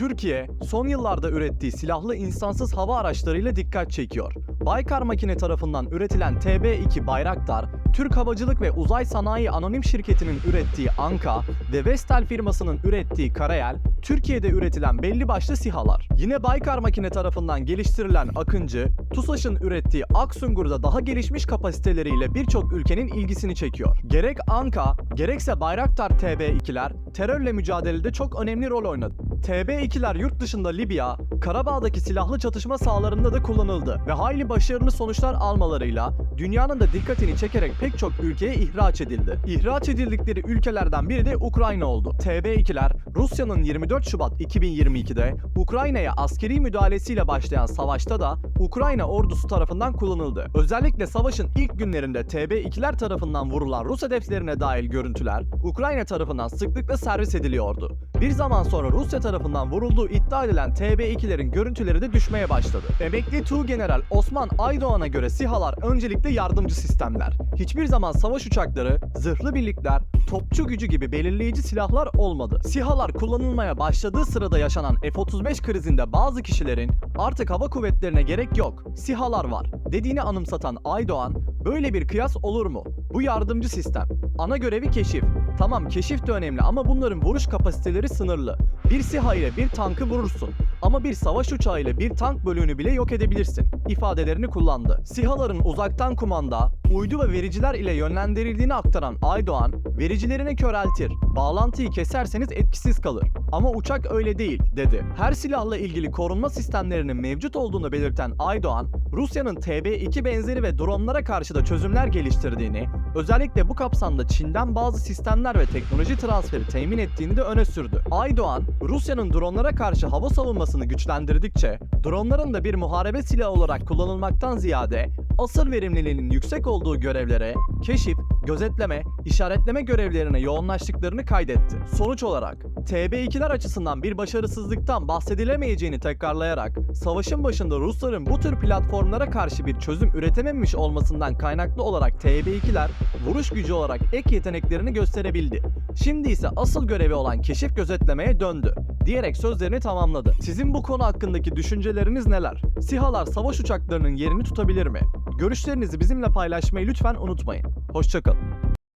Türkiye, son yıllarda ürettiği silahlı insansız hava araçlarıyla dikkat çekiyor. Baykar Makine tarafından üretilen TB2 Bayraktar, Türk Havacılık ve Uzay Sanayi Anonim Şirketi'nin ürettiği Anka ve Vestel firmasının ürettiği Karayel, Türkiye'de üretilen belli başlı SİHA'lar. Yine Baykar Makine tarafından geliştirilen Akıncı, TUSAŞ'ın ürettiği Aksungur'da daha gelişmiş kapasiteleriyle birçok ülkenin ilgisini çekiyor. Gerek Anka, gerekse Bayraktar TB2'ler terörle mücadelede çok önemli rol oynadı. TB2'ler yurt dışında Libya, Karabağ'daki silahlı çatışma sahalarında da kullanıldı ve hayli başarılı sonuçlar almalarıyla dünyanın da dikkatini çekerek pek çok ülkeye ihraç edildi. İhraç edildikleri ülkelerden biri de Ukrayna oldu. TB2'ler Rusya'nın 24 Şubat 2022'de Ukrayna'ya askeri müdahalesiyle başlayan savaşta da Ukrayna ordusu tarafından kullanıldı. Özellikle savaşın ilk günlerinde TB2'ler tarafından vurulan Rus hedeflerine dair görüntüler Ukrayna tarafından sıklıkla servis ediliyordu. Bir zaman sonra Rusya tarafından vurulduğu iddia edilen TB2'lerin görüntüleri de düşmeye başladı. Emekli Tuğgeneral Osman Aydoğan'a göre SİHA'lar öncelikle yardımcı sistemler. Hiçbir zaman savaş uçakları, zırhlı birlikler, topçu gücü gibi belirleyici silahlar olmadı. SİHA'lar kullanılmaya başladığı sırada yaşanan F-35 krizinde bazı kişilerin artık hava kuvvetlerine gerek yok, SİHA'lar var dediğini anımsatan Aydoğan, böyle bir kıyas olur mu? Bu yardımcı sistem. Ana görevi keşif. Tamam keşif de önemli ama bunların vuruş kapasiteleri sınırlı. Bir SİHA ile bir tankı vurursun ama bir savaş uçağı ile bir tank bölüğünü bile yok edebilirsin ifadelerini kullandı. SİHA'ların uzaktan kumanda, uydu ve vericiler ile yönlendirildiğini aktaran Aydoğan, vericilerini köreltir, bağlantıyı keserseniz etkisiz kalır. Ama uçak öyle değil, dedi. Her silahla ilgili korunma sistemlerinin mevcut olduğunu belirten Aydoğan, Rusya'nın TB2 benzeri ve dronlara karşı da çözümler geliştirdiğini, özellikle bu kapsamda Çin'den bazı sistemler ve teknoloji transferi temin ettiğini de öne sürdü. Aydoğan, Rusya'nın dronlara karşı hava savunmasını güçlendirdikçe, dronların da bir muharebe silahı olarak kullanılmaktan ziyade asıl verimliliğinin yüksek olduğu görevlere, keşif, gözetleme, işaretleme görevlerine yoğunlaştıklarını kaydetti. Sonuç olarak TB2'ler açısından bir başarısızlıktan bahsedilemeyeceğini tekrarlayarak savaşın başında Rusların bu tür platformlara karşı bir çözüm üretememiş olmasından kaynaklı olarak TB2'ler vuruş gücü olarak ek yeteneklerini gösterebildi. Şimdi ise asıl görevi olan keşif gözetlemeye döndü diyerek sözlerini tamamladı. Sizin bu konu hakkındaki düşünceleriniz neler? SİHA'lar savaş uçaklarının yerini tutabilir mi? Görüşlerinizi bizimle paylaşmayı lütfen unutmayın. Hoşçakalın.